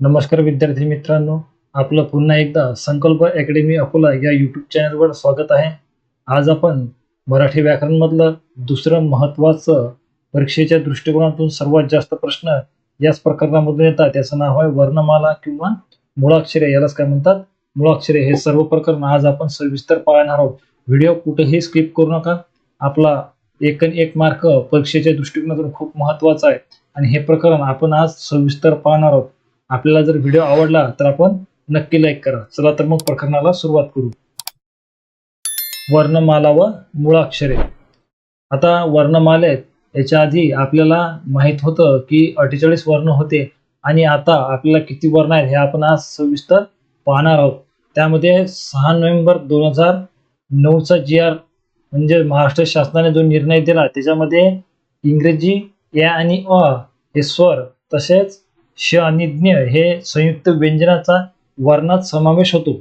नमस्कार विद्यार्थी मित्रांनो आपलं पुन्हा एकदा संकल्प अकॅडमी अकोला या यूट्यूब चॅनलवर स्वागत आहे. आज आपण मराठी व्याकरणमधलं दुसरं महत्त्वाचं परीक्षेच्या दृष्टिकोनातून सर्वात जास्त प्रश्न याच प्रकरणामधून येतात. त्याचं नाव आहे वर्णमाला किंवा मुळाक्षरे. यालाच काय म्हणतात? मुळाक्षरे. हे सर्व प्रकरण आज आपण सविस्तर पाहणार आहोत. व्हिडिओ कुठेही स्किप करू नका. आपला एक एक मार्क परीक्षेच्या दृष्टिकोनातून खूप महत्त्वाचा आहे. आणि हे प्रकरण आपण आज सविस्तर पाहणार आहोत. आपल्याला जर व्हिडिओ आवडला तर आपण नक्की लाईक करा. चला तर मग प्रकरणाला सुरुवात करू. वर्णमाला व मुळाक्षरे. आता वर्णमालेत याच्या आधी आपल्याला माहीत होतं की अठ्ठेचाळीस वर्ण होते आणि आता आपल्याला किती वर्ण आहेत हे आपण आज सविस्तर पाहणार आहोत. त्यामध्ये सहा नोव्हेंबर दोन हजार नऊचा जी आर म्हणजे महाराष्ट्र शासनाने जो निर्णय दिला त्याच्यामध्ये इंग्रजी या आणि अ हे स्वर तसेच श आणि ज्ञ हे संयुक्त व्यंजनाचा वर्णात समावेश होतो.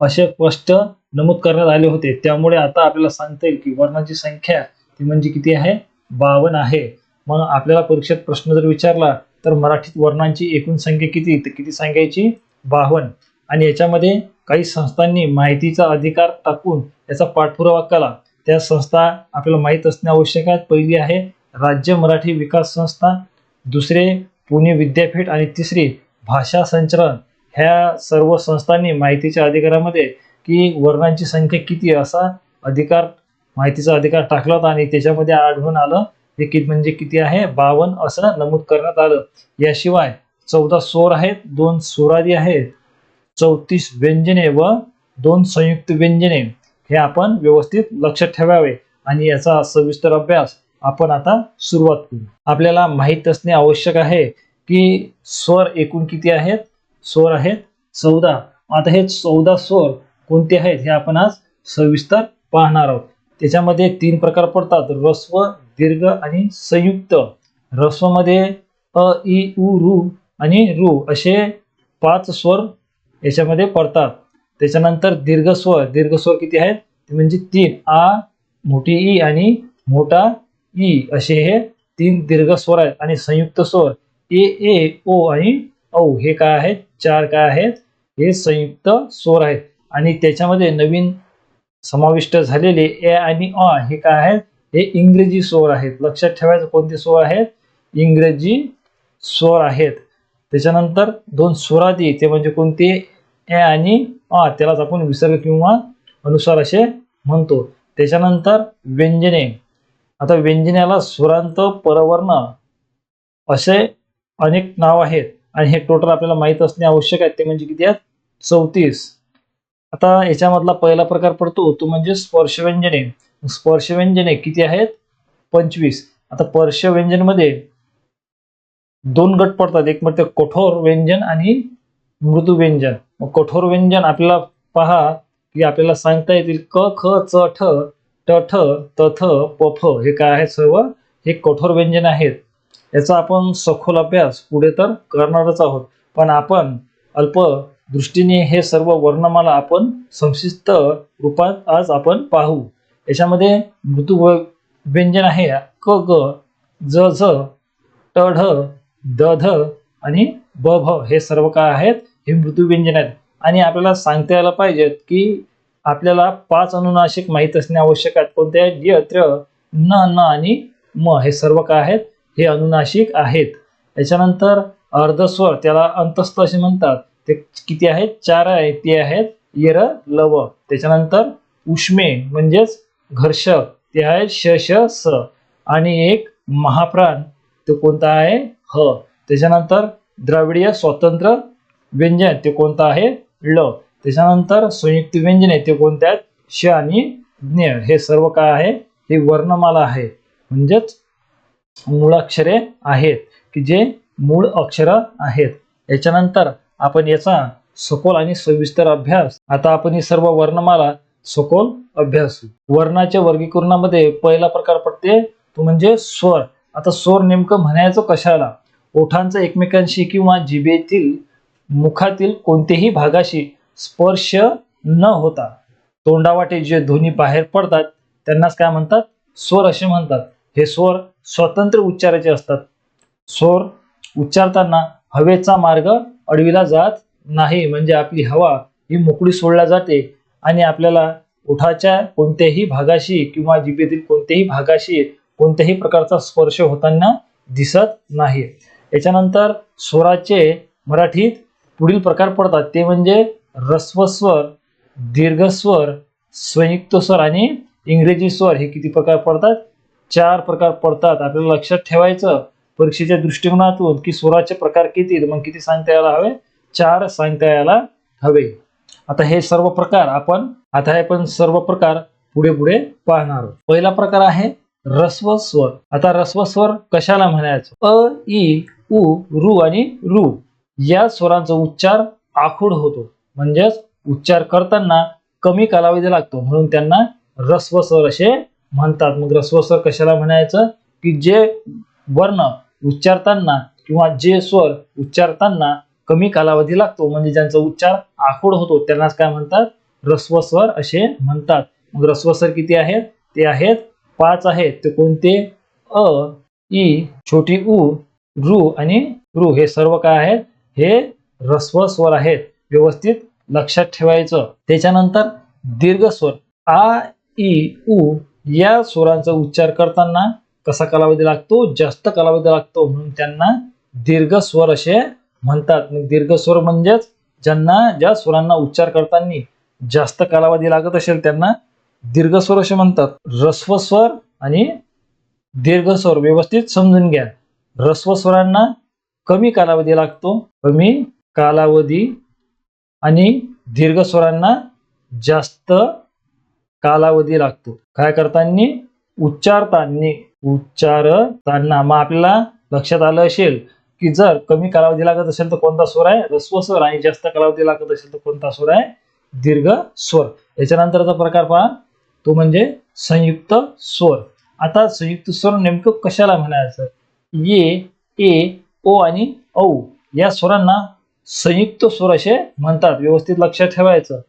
असे स्पष्ट नमूद करण्यात आले होते. त्यामुळे आता आपल्याला सांगता येईल की वर्णाची संख्या ती म्हणजे किती आहे? बावन आहे. मग आपल्याला परीक्षेत प्रश्न जर विचारला तर मराठीत वर्णांची एकूण संख्या किती? तर किती सांगायची बावन आणि याच्यामध्ये काही संस्थांनी माहितीचा अधिकार टाकून याचा पाठपुरावा केला. त्या संस्था आपल्याला माहीत असणे आवश्यक आहे. पहिली आहे राज्य मराठी विकास संस्था दुसरे पुणे विद्यापीठ आणि तिसरी भाषा संचलन ह्या सर्व संस्थांनी माहितीच्या अधिकारामध्ये की वर्णांची संख्या किती असा अधिकार माहितीचा अधिकार टाकला होता आणि त्याच्यामध्ये आढळून आलं हे किती म्हणजे किती आहे? बावन असं नमूद करण्यात आलं. याशिवाय चौदा स्वर आहेत दोन स्वरादी आहेत चौतीस व्यंजने व दोन संयुक्त व्यंजने हे आपण व्यवस्थित लक्षात ठेवावे आणि याचा सविस्तर अभ्यास आपण आता सुरुवात करू. आपल्याला माहीत असणे आवश्यक आहे की स्वर एकूण किती आहेत? स्वर आहेत चौदा. आता हे चौदा स्वर कोणते आहेत हे आपण आज सविस्तर पाहणार आहोत. त्याच्यामध्ये तीन प्रकार पडतात. रस्व दीर्घ आणि संयुक्त. रस्वमध्ये अ इ उ रू आणि रु असे पाच स्वर याच्यामध्ये पडतात. त्याच्यानंतर दीर्घ स्वर. दीर्घ स्वर किती आहेत? ते म्हणजे तीन. आ मोठी ई आणि मोठा ई असे हे तीन दीर्घ स्वर आहेत आणि संयुक्त स्वर ए ए ओ आणि औ हे काय आहेत? चार काय आहेत? हे संयुक्त स्वर आहेत. आणि त्याच्यामध्ये नवीन समाविष्ट झालेले ए आणि अ हे काय आहेत? हे इंग्रजी स्वर आहेत. लक्षात ठेवायचं कोणते स्वर आहेत? इंग्रजी स्वर आहेत. त्याच्यानंतर दोन स्वरादी ते म्हणजे कोणते? ए आणि अ. त्यालाच आपण विसर्ग किंवा अनुसार असे म्हणतो. त्याच्यानंतर व्यंजने. आता व्यंजनाला सुरांत परवर्ण असे अनेक नाव आहेत. आणि हे टोटल आपल्याला माहीत असणे आवश्यक आहे. ते म्हणजे किती आहेत? चौतीस. आता याच्यामधला पहिला प्रकार पडतो. तो म्हणजे स्पर्शव्यंजने. स्पर्शव्यंजने किती आहेत? पंचवीस. आता स्पर्शव्यंजनमध्ये दोन गट पडतात. एक म्हणजे कठोर व्यंजन आणि मृदू व्यंजन. कठोर व्यंजन आपल्याला पहा की आपल्याला सांगता येतील क ख च ठ. टठ तथ पफ हे काय आहेत सर्व? हे कठोर व्यंजन आहेत. याचा आपण सखोल अभ्यास पुढे तर करणारच आहोत. पण आपण अल्प दृष्टीने हे सर्व वर्णमाला आपण संक्षिप्त रूपात आज आपण पाहू. याच्यामध्ये मृदू व्यंजन आहे. क ग ज झ ट ढ द ध आणि ब भ हे सर्व काय आहेत? हे मृदू व्यंजन आहेत. आणि आपल्याला सांगता यायला पाहिजेत की आपल्याला पाच अनुनाशिक माहीत असणे आवश्यक आहेत कोणते? आहेत यत्र न न आणि म हे सर्व काय आहेत? हे अनुनाशिक आहेत. त्याच्यानंतर अर्धस्वर त्याला अंतस्थ असे म्हणतात. ते किती आहेत? चार आहेत ते आहेत येर लव. त्याच्यानंतर उष्मे म्हणजेच घर्षक. ते आहेत श श स. आणि एक महाप्राण. तो कोणता आहे? ह. त्याच्यानंतर द्रविडीय स्वतंत्र व्यंजन ते कोणतं आहे? ल. त्याच्यानंतर संयुक्त व्यंजने ते कोणते आहेत श आणि ज्ञ हे सर्व काय आहे? हे वर्णमाला आहे. म्हणजेच मूळाक्षरे आहेत की जे मूळ अक्षर आहेत. याच्यानंतर आपण याचा सखोल आणि सविस्तर अभ्यास. आता आपण ही सर्व वर्णमाला सखोल अभ्यास. वर्णाच्या वर्गीकरणामध्ये पहिला प्रकार पडते तो म्हणजे स्वर. आता स्वर नेमकं म्हणायचं कशाला? ओठांचा एकमेकांशी किंवा जिभेतील मुखातील कोणत्याही भागाशी स्पर्श न होता. तोंडावाटे जे ध्वनी बाहेर पडतात त्यांनाच काय म्हणतात? स्वर असे म्हणतात. हे स्वर स्वतंत्र उच्चाराचे असतात. स्वर उच्चारताना हवेचा मार्ग अडविला जात नाही म्हणजे आपली हवा ही मोकळी सोडल्या जाते आणि आपल्याला ओठाच्या कोणत्याही भागाशी किंवा जिभेतील कोणत्याही भागाशी कोणत्याही प्रकारचा स्पर्श होताना दिसत नाही. याच्यानंतर स्वराचे मराठीत पुढील प्रकार पडतात. ते म्हणजे ऱ्हस्व स्वर दीर्घस्वर संयुक्त स्वर आणि इंग्रजी स्वर हे किती प्रकार पडतात? चार प्रकार पडतात. आपल्याला लक्षात ठेवायचं परीक्षेच्या दृष्टिकोनातून की स्वराचे प्रकार किती मग किती सांगता यायला हवे? चार सांगता यायला हवे. आता हे सर्व प्रकार आपण आता हे पण सर्व प्रकार पुढे पुढे पाहणार आहोत. पहिला प्रकार आहे रस्व स्वर. आता रस्व स्वर कशाला म्हणायचं? अ ई उ रु आणि रु या स्वरांचा उच्चार आखूड होतो. म्हणजेच उच्चार करताना कमी कालावधी लागतो. म्हणून त्यांना रस्व स्वर असे म्हणतात. मग रस्व स्वर कशाला म्हणायचं? की जे वर्ण उच्चारताना किंवा जे स्वर उच्चारताना कमी कालावधी लागतो म्हणजे ज्यांचा उच्चार आखूड होतो त्यांनाच काय म्हणतात? रस्व स्वर असे म्हणतात. मग रस्व स्वर किती आहेत? ते आहेत पाच आहेत. ते कोणते? अ ई छोटी उ रु आणि रु हे सर्व काय आहेत? हे रस्व स्वर आहेत. व्यवस्थित लक्षात ठेवायचं. त्याच्यानंतर दीर्घ स्वर. आ ई उ या स्वरांचा उच्चार करताना कसा कालावधी लागतो? जास्त कालावधी लागतो म्हणून त्यांना दीर्घ स्वर असे म्हणतात. दीर्घ स्वर म्हणजेच ज्यांना ज्या स्वरांना उच्चार करताना जास्त कालावधी लागत असेल त्यांना दीर्घ स्वर असे म्हणतात. रस्व स्वर आणि दीर्घ स्वर. व्यवस्थित समजून घ्या. रस्व स्वरांना कमी कालावधी लागतो. कमी कालावधी आणि दीर्घ स्वरांना जास्त कालावधी लागतो. काय करताना उच्चारताना उच्चारताना. मग आपल्याला लक्षात आलं असेल की जर कमी कालावधी लागत असेल तर कोणता स्वर आहे? रस्व स्वर. आणि जास्त कालावधी लागत असेल तर कोणता स्वर आहे? दीर्घ स्वर. याच्यानंतरचा प्रकार पहा. तो म्हणजे संयुक्त स्वर. आता संयुक्त स्वर नेमकं कशाला म्हणायचं? ये ए ओ आणि औ या स्वरांना संयुक्त स्वर असे म्हणतात. व्यवस्थित लक्षात ठेवायचं.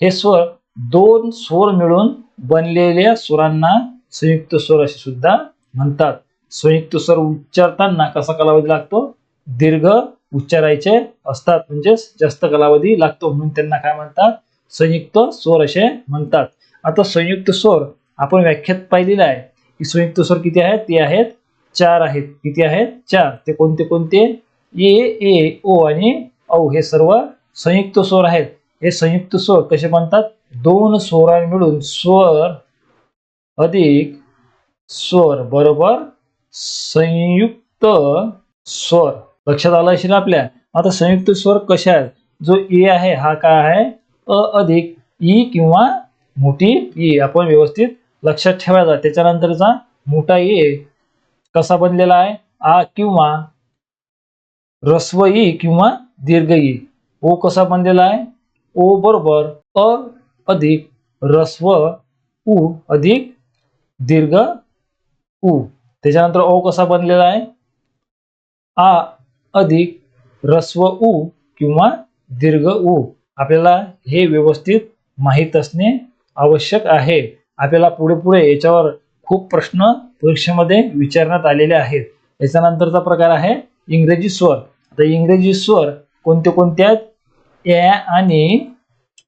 हे स्वर दोन स्वर मिळून बनलेल्या स्वरांना संयुक्त स्वर असे सुद्धा म्हणतात. संयुक्त स्वर उच्चारताना कसा कालावधी लागतो? दीर्घ उच्चारायचे असतात. म्हणजेच जास्त कालावधी लागतो म्हणून त्यांना काय म्हणतात? संयुक्त स्वर असे म्हणतात. आता संयुक्त स्वर आपण व्याख्यात पाहिलेलं आहे की संयुक्त स्वर किती आहेत? ते आहेत चार आहेत. किती आहेत? चार. ते कोणते कोणते? ए ए ओ आणि औ हे सर्व संयुक्त स्वर आहेत. हे संयुक्त स्वर कसे म्हणतात दोन स्वरां मिळून स्वर अधिक स्वर बरोबर संयुक्त स्वर. लक्षात आलं असेल आपल्या? आता संयुक्त स्वर कशा आहेत? जो ए आहे हा काय आहे? अ अधिक ई किंवा मोठी ई. आपण व्यवस्थित लक्षात ठेवायचा. त्याच्यानंतरचा मोठा ए कसा बनलेला आहे? आ किंवा रस्व ई किंवा दीर्घ ई ओ कसा बनलेला आहे? ओ बरोबर अ अधिक रस्व उ अधिक दीर्घ उ. त्याच्यानंतर ओ कसा बनलेला आहे? आ अधिक रस्व उ किंवा दीर्घ उ. आपल्याला हे व्यवस्थित माहीत असणे आवश्यक आहे. आपल्याला पुढे पुढे याच्यावर खूप प्रश्न परीक्षेमध्ये विचारण्यात आलेले आहेत. याच्यानंतरचा प्रकार आहे इंग्रजी स्वर. आता इंग्रजी स्वर कोणत्या कोणत्या ए आणि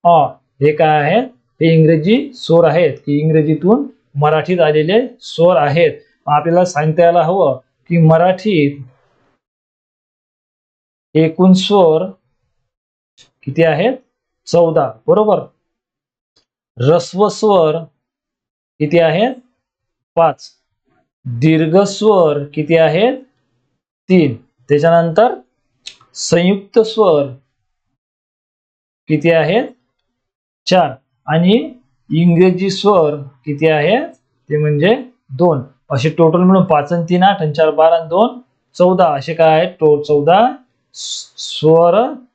अ. हे काय आहेत? हे इंग्रजी स्वर आहेत की इंग्रजीतून मराठीत आलेले स्वर आहेत. आपल्याला सांगता यायला हवं की मराठीत एकूण स्वर किती आहेत? चौदा. बरोबर? रस्व स्वर किती आहेत? पाच. दीर्घ स्वर किती आहेत? तीन. त्याच्यानंतर संयुक्त स्वर किती आहेत? चार. आणि इंग्रजी स्वर किती आहेत? ते म्हणजे दोन. असे टोटल मिळून पाच आणि तीन आठ आणि चार बारा आणि दोन चौदा. असे काय आहेत? टो चौदा स्वर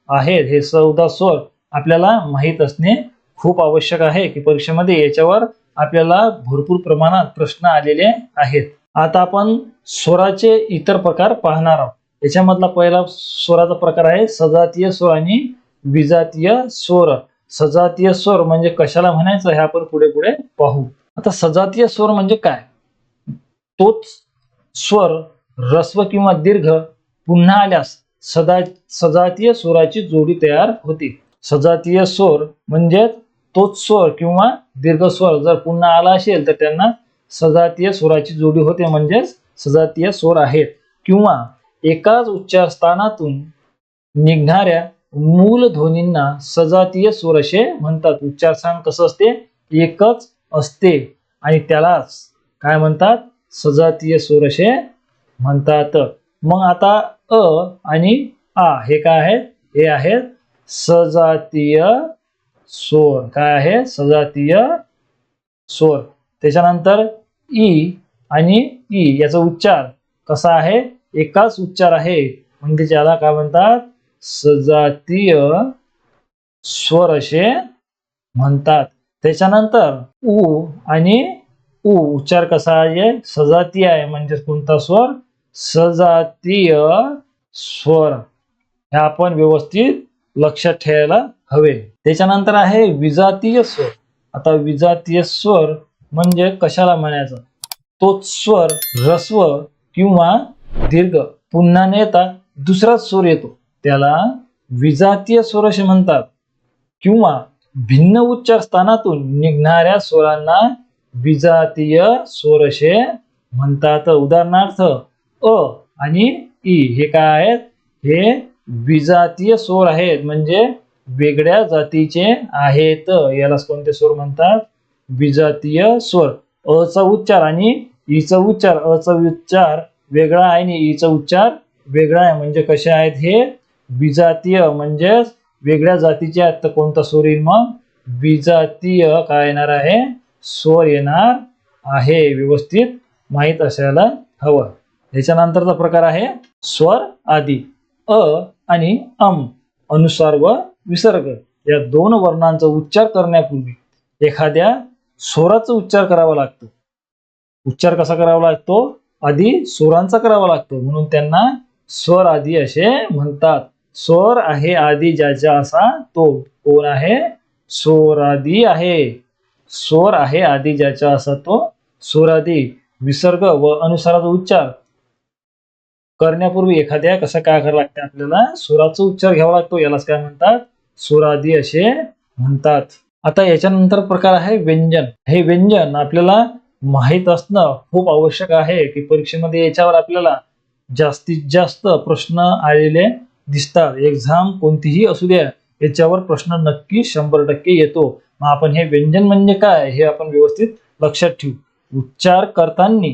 आहेत. हे चौदा स्वर आपल्याला माहीत असणे खूप आवश्यक आहे की परीक्षेमध्ये याच्यावर आपल्याला भरपूर प्रमाणात प्रश्न आलेले आहेत. आता आपण स्वराचे इतर प्रकार पाहणार आहोत. याच्यामधला पहिला स्वराचा प्रकार आहे सजातीय स्वर आणि विजातीय स्वर. सजातीय स्वर म्हणजे कशाला म्हणायचं हे आपण पुढे पुढे पाहू. आता सजातीय स्वर म्हणजे काय? तोच स्वर रस्व किंवा दीर्घ पुन्हा आल्यास सदा सजातीय स्वराची जोडी तयार होती. सजातीय स्वर म्हणजे तोच स्वर किंवा दीर्घ स्वर जर पुन्हा आला असेल तर त्यांना सजातीय स्वराची जोडी होते म्हणजेच सजातीय स्वर आहेत किंवा एकाच उच्चारस्थानातून निघणाऱ्या मूल ध्वनींना सजातीय स्वर असे म्हणतात. उच्चारस्थान कसं असते? एकच असते. आणि त्यालाच काय म्हणतात? सजातीय स्वर असे म्हणतात. मग आता अ आणि आ हे काय आहेत? हे आहेत सजातीय स्वर काय आहे? सजातीय स्वर त्याच्यानंतर ई आणि ई याचा उच्चार कसा आहे? एकाच उच्चार आहे. म्हणजे त्याला काय म्हणतात? सजातीय स्वर असे म्हणतात. त्याच्यानंतर उ आणि उ उच्चार कसा आहे? सजातीय आहे. म्हणजे कोणता स्वर? सजातीय स्वर. हे आपण व्यवस्थित लक्षात ठेवायला हवे. त्याच्यानंतर आहे विजातीय स्वर. आता विजातीय स्वर म्हणजे कशाला म्हणायचं? तोच स्वर रस्व किंवा दीर्घ. पुन्हा न येता दुसराच स्वर येतो. त्याला विजातीय स्वर असे म्हणतात. किंवा भिन्न उच्चार स्थानातून निघणाऱ्या स्वरांना विजातीय स्वर असे म्हणतात. उदाहरणार्थ अ आणि ई हे काय आहेत? हे विजातीय स्वर आहेत. म्हणजे वेगळ्या जातीचे आहेत. यालाच कोणते स्वर म्हणतात? विजातीय स्वर अ उच्चार आणि ईचा उच्चार. अ उच्चार वेगळा आहे आणि ईचा उच्चार वेगळा आहे. म्हणजे कसे आहेत हे? विजातीय म्हणजेच वेगळ्या जातीचे आहेत. तर कोणता स्वर येईल मग? विजातीय काय येणार आहे? स्वर येणार आहे. व्यवस्थित माहीत असायला हवं. याच्यानंतरचा प्रकार आहे स्वर आदी. अ आणि अम अनुसार व विसर्ग. या दोन वर्णांचा उच्चार करण्यापूर्वी एखाद्या स्वराचा उच्चार करावा लागतो. उच्चार कसा करावा लागतो? आधी स्वरांचा करावा लागतो. म्हणून त्यांना स्वर आधी असे म्हणतात. स्वर आहे आधी ज्याच्या असा तो. कोण आहे? स्वरादी आहे. स्वर आहे आधी ज्याच्या असा तो स्वरादी विसर्ग व अनुसाराचा उच्चार. करण्यापूर्वी एखाद्या कसं काय करावं लागते आपल्याला? सुराचा उच्चार घ्यावा लागतो. यालाच काय म्हणतात? सुरादी असे म्हणतात. आता याच्यानंतर प्रकार आहे व्यंजन. हे व्यंजन आपल्याला माहीत असणं खूप आवश्यक आहे की परीक्षेमध्ये याच्यावर आपल्याला जास्तीत जास्त प्रश्न आलेले दिसतात. एक्झाम कोणतीही असू द्या याच्यावर प्रश्न नक्की शंभर टक्के येतो. मग आपण हे व्यंजन म्हणजे काय हे आपण व्यवस्थित लक्षात ठेवू. उच्चार करताना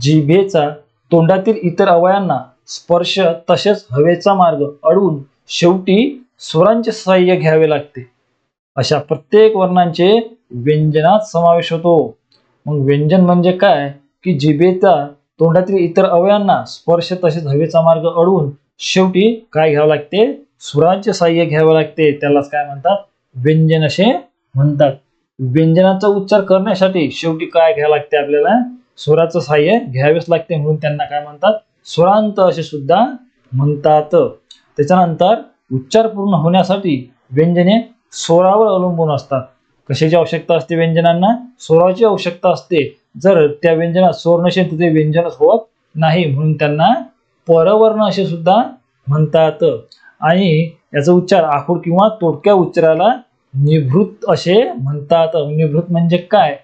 जिभेचा तोंडातील इतर अवयांना स्पर्श तसेच हवेचा मार्ग अडवून शेवटी स्वरांचे सहाय्य घ्यावे लागते. अशा प्रत्येक वर्णांचे व्यंजनात समावेश होतो. मग व्यंजन म्हणजे काय? की जिभेचा तोंडातील इतर अवयांना स्पर्श तसेच हवेचा मार्ग अडवून शेवटी काय घ्यावं लागते? सुरांचे सहाय्य घ्यावे लागते. त्यालाच काय म्हणतात? व्यंजन असे म्हणतात. व्यंजनाचा उच्चार करण्यासाठी शेवटी काय घ्यावं लागते आपल्याला? स्वराचं सहाय्य घ्यावेच लागते म्हणून त्यांना काय म्हणतात? स्वरांत असे सुद्धा म्हणतात. त्याच्यानंतर उच्चार पूर्ण होण्यासाठी व्यंजने स्वरावर अवलंबून असतात. कशाची आवश्यकता असते व्यंजनांना? स्वराची आवश्यकता असते. जर त्या व्यंजनात स्वर नसेल तर ते व्यंजनच होत नाही. म्हणून त्यांना परवर्ण असे सुद्धा म्हणतात. आणि याचा उच्चार आखूड किंवा तोडक्या उच्चाराला निभृत असे म्हणतात. निभृत म्हणजे काय?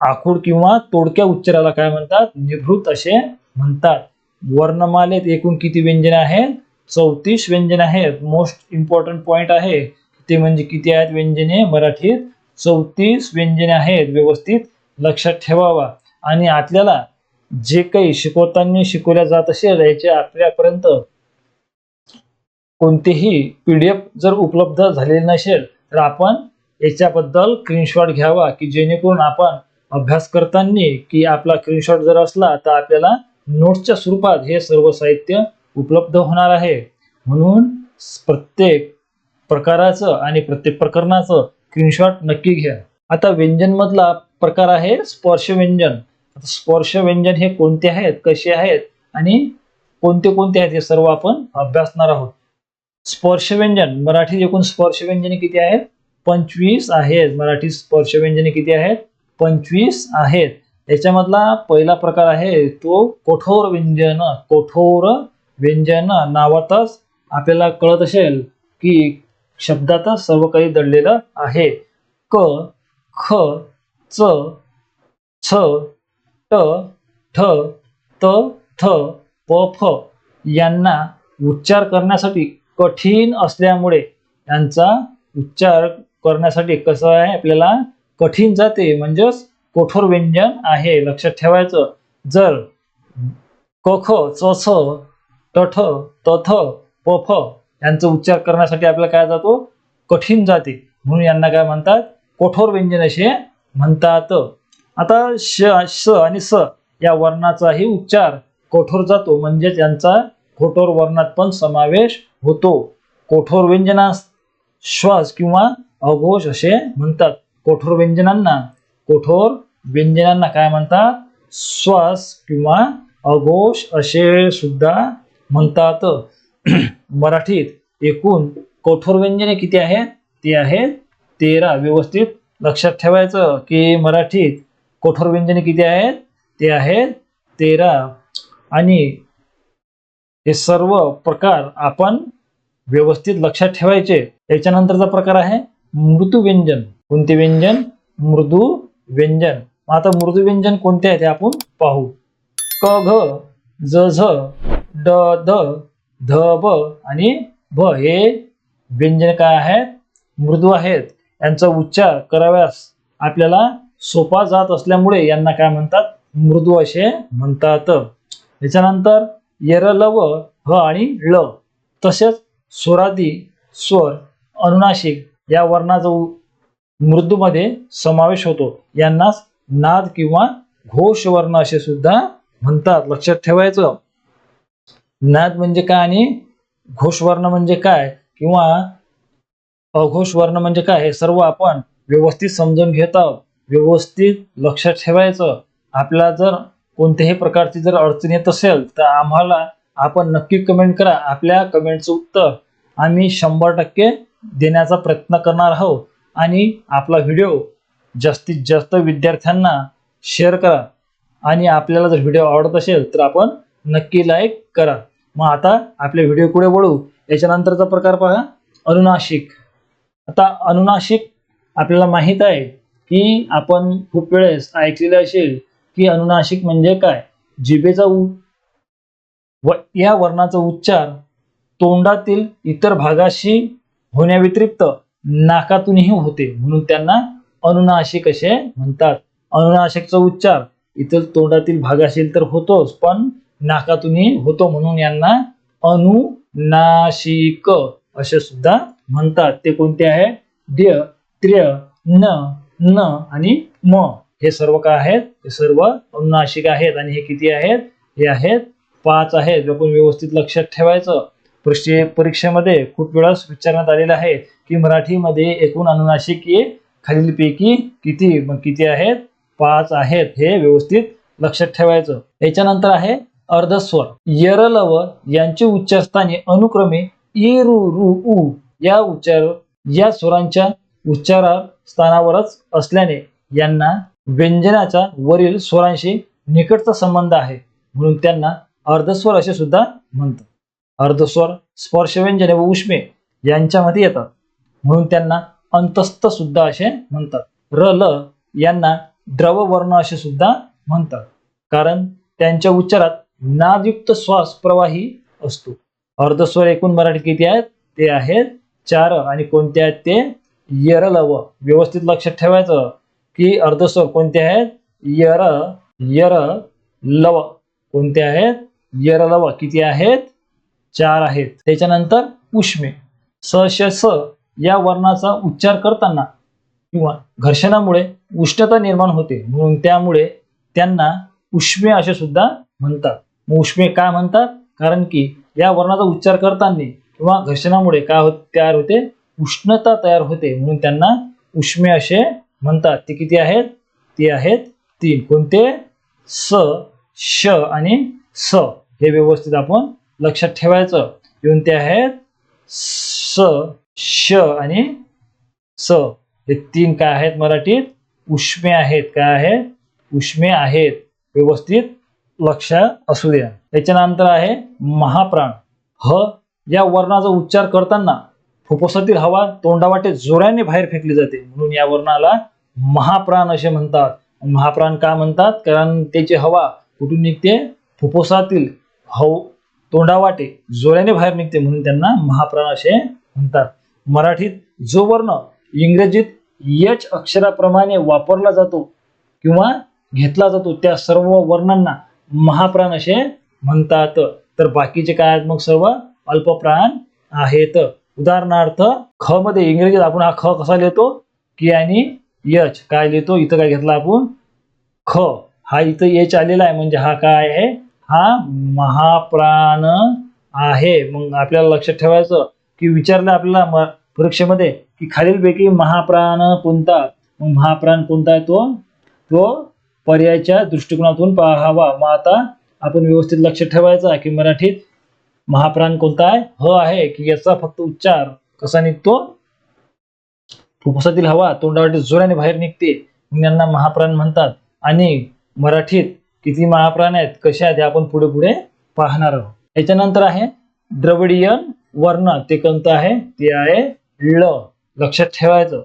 आखूड किंवा तोडक्या उच्चाराला काय म्हणतात? निभृत असे म्हणतात. वर्णमालेत एकूण किती व्यंजन आहेत? चौतीस व्यंजन आहेत. मोस्ट इम्पॉर्टंट पॉइंट आहे. ते म्हणजे किती आहेत? व्यंजने मराठीत चौतीस व्यंजने आहेत व्यवस्थित लक्षात ठेवावा. आणि आपल्याला जे काही शिकवताना शिकवल्या जात असेल याचे आपल्यापर्यंत कोणतेही पीडीएफ जर उपलब्ध झालेले नसेल तर आपण याच्याबद्दल स्क्रीनशॉट घ्यावा की जेणेकरून आपण अभ्यास करताना की आपला स्क्रीनशॉट जर असला तर आपल्याला नोट्सच्या स्वरूपात हे सर्व साहित्य उपलब्ध होणार आहे. म्हणून प्रत्येक प्रकाराचं आणि प्रत्येक प्रकरणाचं स्क्रीनशॉट नक्की घ्या. आता व्यंजन मधला प्रकार आहे स्पर्श व्यंजन. आता स्पर्श व्यंजन हे कोणते आहेत कसे आहेत आणि कोणते कोणते आहेत हे सर्व आपण अभ्यासणार आहोत. स्पर्श व्यंजन मराठी एकूण स्पर्श व्यंजने किती आहेत? पंचवीस आहेत. मराठी स्पर्श व्यंजने किती आहेत? पंचवीस आहेत. याच्यामधला पहिला प्रकार आहे तो कठोर व्यंजन. कठोर व्यंजन नावातच आपल्याला कळत असेल की शब्दातच सर्व काही दडलेलं आहे. क ख च छ ट ठ त थ प फ यांना उच्चार करण्यासाठी कठीण असल्यामुळे यांचा उच्चार करण्यासाठी कसं आहे? आपल्याला कठीण जाते. म्हणजेच कठोर व्यंजन आहे. लक्षात ठेवायचं. जर क ख च छ ट ठ त थ प फ यांचा उच्चार करण्यासाठी आपल्याला काय जातो? कठीण जाते. म्हणून यांना काय म्हणतात? कठोर व्यंजन असे म्हणतात. आता श स आणि स या वर्णाचाही उच्चार कठोर जातो. म्हणजेच यांचा कठोर वर्णात पण समावेश होतो. कठोर व्यंजनास श्वास किंवा अघोष असे म्हणतात. कठोर व्यंजनांना कठोर व्यंजनांना काय म्हणतात? श्वास किंवा अघोष असे सुद्धा म्हणतात. मराठीत एकूण कठोर व्यंजने किती आहेत? ती आहे तेरा. व्यवस्थित लक्षात ठेवायचं की मराठीत कठोर व्यंजने किती आहेत? ते आहेत तेरा. आणि हे सर्व प्रकार आपण व्यवस्थित लक्षात ठेवायचे. याच्यानंतरचा प्रकार आहे मृदू व्यंजन. कोणते व्यंजन? मृदू व्यंजन. मग आता मृदू व्यंजन कोणते आहे ते आपण पाहू. क घ ज झ ड ध ध ब आणि भ हे व्यंजन काय आहेत? मृदू आहेत. यांचा उच्चार कराव्यास आपल्याला सोपा जात असल्यामुळे यांना काय म्हणतात? मृदू असे म्हणतात. याच्यानंतर यर व ह आणि ल. तसेच स्वरादी स्वर अनुनाशिक या वर्णाचा मृदूमध्ये समावेश होतो. यांनाच नाद किंवा घोष वर्ण असे सुद्धा म्हणतात. लक्षात ठेवायचं. नाद म्हणजे काय आणि घोष वर्ण म्हणजे काय किंवा अघोष वर्ण म्हणजे काय हे सर्व आपण व्यवस्थित समजून घेत आहोत. व्यवस्थित लक्षात ठेवायचं. आपला जर कोणत्याही प्रकारची जर अडचण येत असेल तर आम्हाला आपण नक्की कमेंट करा. आपल्या कमेंटचं उत्तर आम्ही शंभर टक्के देण्याचा प्रयत्न करणार आहोत. आणि आपला व्हिडिओ जास्तीत जास्त विद्यार्थ्यांना शेअर करा. आणि आपल्याला जर व्हिडिओ आवडत असेल तर आपण नक्की लाईक करा. मग आता आपले व्हिडिओ पुढे वळू. याच्यानंतरचा प्रकार पहा. अनुनाशिक. आता अनुनाशिक आपल्याला माहीत आहे की आपण खूप वेळेस ऐकलेलं असेल की अनुनाशिक म्हणजे काय? जिभेचा उ व या वर्णाचा उच्चार तोंडातील इतर भागाशी होण्याव्यतिरिक्त नाकातूनही होते. म्हणून त्यांना अनुनाशिक असे म्हणतात. अनुनाशिकचा उच्चार इतर तोंडातील भागाशील तर होतोच पण नाकातूनही होतो म्हणून यांना अनुनाशिक असे सुद्धा म्हणतात. ते कोणते आहे? द्य त्र्य न न आणि म. हे सर्व काय आहेत? हे सर्व अनुनाशिक आहेत. आणि हे किती आहेत? हे आहेत पाच आहेत. आपण व्यवस्थित लक्षात ठेवायचं. परीक्षे परीक्षेमध्ये खूप वेळा विचारण्यात आलेलं आहे की मराठीमध्ये एकूण अनुनाशिक खालीलपैकी किती मग किती आहेत? पाच आहेत. हे व्यवस्थित लक्षात ठेवायचं. याच्यानंतर आहे अर्धस्वर. यरलव यांची उच्चारस्थाने अनुक्रमे इ रु रु उ या उच्चार या स्वरांच्या उच्चारा स्थानावरच असल्याने यांना व्यंजनाचा वरील स्वरांशी निकटचा संबंध आहे. म्हणून त्यांना अर्धस्वर असे सुद्धा म्हणतात. अर्धस्वर स्पर्शव्यंजने व उष्मे यांच्यामध्ये येतात. म्हणून त्यांना अंतस्थ सुद्धा असे म्हणतात. र ल यांना द्रव वर्ण असे सुद्धा म्हणतात. कारण त्यांच्या उच्चारात नादयुक्त श्वास प्रवाही असतो. अर्धस्वर एकूण मराठी किती आहेत? ते आहेत चार. आणि कोणते आहेत ते? यरलव. व्यवस्थित लक्षात ठेवायचं की अर्धस्वर कोणते आहेत? यर यर लव कोणते आहेत? यरलव. किती आहेत? चार आहेत. त्याच्यानंतर उष्मे. स श स या वर्णाचा उच्चार करताना किंवा घर्षणामुळे उष्णता निर्माण होते. म्हणून त्यामुळे त्यांना उष्मे असे सुद्धा म्हणतात. मग उष्मे म्हणतात? कारण की या वर्णाचा उच्चार करताना किंवा घर्षणामुळे काय होत तयार होते? उष्णता तयार होते म्हणून त्यांना उष्मे असे म्हणतात. ते किती आहेत? ते आहेत तीन. कोणते? स श आणि स. हे व्यवस्थित आपण लक्षात ठेवायचं. कोणते आहेत स श आणि स. हे तीन काय आहेत मराठीत? उष्मे आहेत. काय आहेत? उष्मे आहेत. व्यवस्थित लक्ष असू द्या त्याच्यानंतर आहे महाप्राण. ह या वर्णाचा उच्चार करताना फुफ्फुसातील हवा तोंडावाटे जोराने बाहेर फेकली जाते. म्हणून या वर्णाला महाप्राण असे म्हणतात. महाप्राण का म्हणतात? कारण त्याची हवा कुठून निघते? फुफ्फुसातील हव तोंडावाटे जोराने बाहेर निघते म्हणून त्यांना महाप्राण असे म्हणतात. मराठीत जो वर्ण इंग्रजीत यच अक्षराप्रमाणे वापरला जातो किंवा घेतला जातो त्या सर्व वर्णांना महाप्राण असे म्हणतात. तर बाकीचे काय आहेत मग सर्व? अल्पप्राण आहेत. उदाहरणार्थ ख मध्ये इंग्रजीत आपण हा ख कसा लिहितो? की आणि यच. काय लिहितो? इथं काय घेतला आपण? ख. हा इथं यच आलेला आहे. म्हणजे हा काय आहे? हा महाप्राण आहे. मग आपल्याला लक्षात ठेवायचं की विचारलं आपल्याला म- परीक्षेमध्ये की खालीलपैकी महाप्राण कोणता? मग महाप्राण कोणता आहे तो? तो पर्यायाच्या दृष्टिकोनातून पाहावा. मग आता आपण व्यवस्थित लक्षात ठेवायचं की मराठीत महाप्राण कोणता आहे ह आहे की याचा फक्त उच्चार कसा निघतो? फुफ्फुसातील हवा तोंडावाटे जोराने बाहेर निघते. यांना महाप्राण म्हणतात. आणि मराठीत किती महाप्राण आहेत कसे आहेत हे आपण पुढे पुढे पाहणार आहोत. याच्यानंतर आहे द्रविडियन वर्ण. ते कोणतं आहे? ते आहे ल. लक्षात ठेवायचं.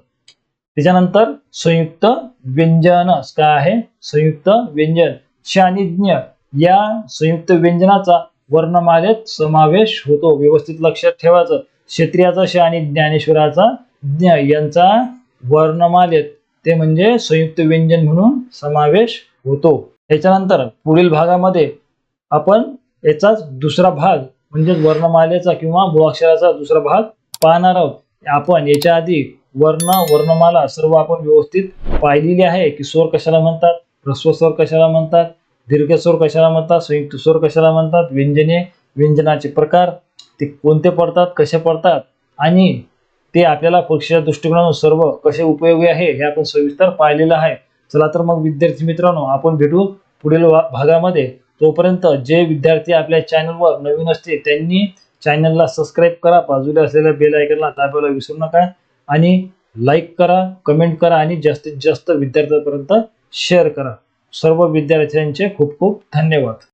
त्याच्यानंतर संयुक्त व्यंजन काय आहे? संयुक्त व्यंजन. शानिज्ञ या संयुक्त व्यंजनाचा वर्णमालेत समावेश होतो. व्यवस्थित लक्षात ठेवायचं. क्षेत्रियाचा श आणि ज्ञानेश्वराचा ज्ञ यांचा वर्णमालेत. ते म्हणजे संयुक्त व्यंजन म्हणून समावेश होतो. त्याच्यानंतर पुढील भागामध्ये आपण याचाच दुसरा भाग म्हणजेच वर्णमालेचा किंवा मुळाक्षराचा दुसरा भाग पाहणार आहोत. आपण याच्या आधी वर्ण वर्णमाला सर्व आपण व्यवस्थित पाहिलेली आहे. की स्वर कशाला म्हणतात? ह्रस्व स्वर कशाला म्हणतात? दीर्घ स्वर कशाला म्हणतात? संयुक्त स्वर कशाला म्हणतात? व्यंजने व्यंजनाचे प्रकार ते कोणते पडतात? कसे पडतात? आणि ते आपल्याला परीक्षेच्या दृष्टिकोनातून सर्व कसे उपयोगी आहे हे आपण सविस्तर पाहिलेलं आहे. चला तर मग विद्यार्थी मित्रांनो आपण भेटू पुढील भागामध्ये. तोपर्यंत जे विद्यार्थी आपल्या चॅनलवर नवीन असते त्यांनी चॅनलला सबस्क्राईब करा. बाजूला असलेल्या बेल आयकनला दाबायला विसरू नका. आणि लाईक करा कमेंट करा आणि जास्तीत जास्त विद्यार्थ्यांपर्यंत शेअर करा. सर्व विद्यार्थ्यांचे खूप खूप धन्यवाद.